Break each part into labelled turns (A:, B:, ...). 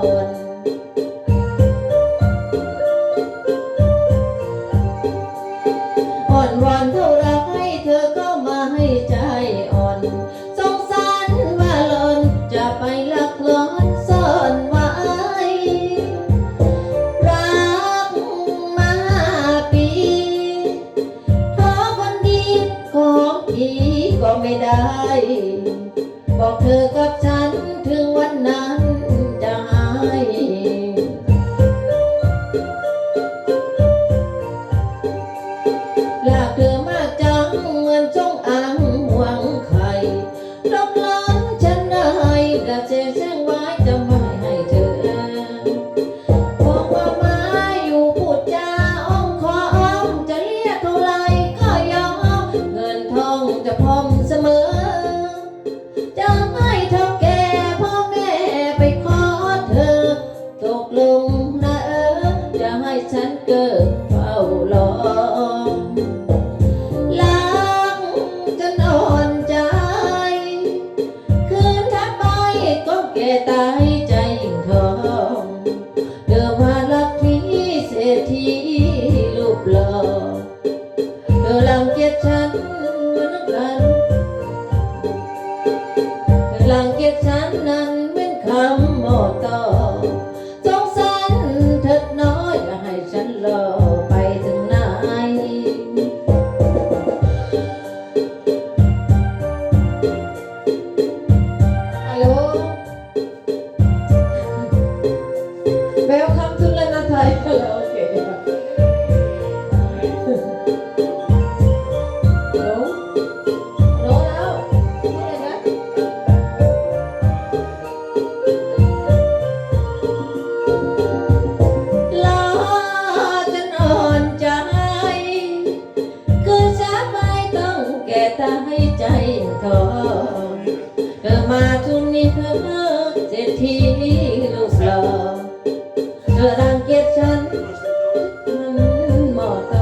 A: อ่อนวเท่ารักให้เธอเข้มาให้ใจอ่อนสงสารว่าหลอนจะไปลักลอนซ่นไวรักมาปีเอคนดีของพี่ก็ไม่ได้ บอกเธอกับฉันถึงว่า พร่อมเสมอ จะให้เธอแก่พ่อแม่ไปขอเธอ ตกลงนะจะให้ฉันเกิดเฝ้ารอ เรียจฉันนั้นเป็นคำโมต่อสงสารเถิดน้อยอย่าให้ฉันรอไปถึงไหนฮัลโหล Welcome to Lena Thai ฮัลโหลโอเค ต้องแก่ตายใจทองเธอมาทุนนี้เธอเศรษฐีลูกหล่อเธอรังเกียจฉันมันหมอโต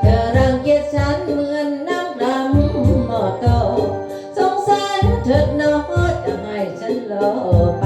A: เธอรังเกียจฉันเหมือนน้ำดำหมอโตสงสารเถิดน้อจะให้ฉันรอไป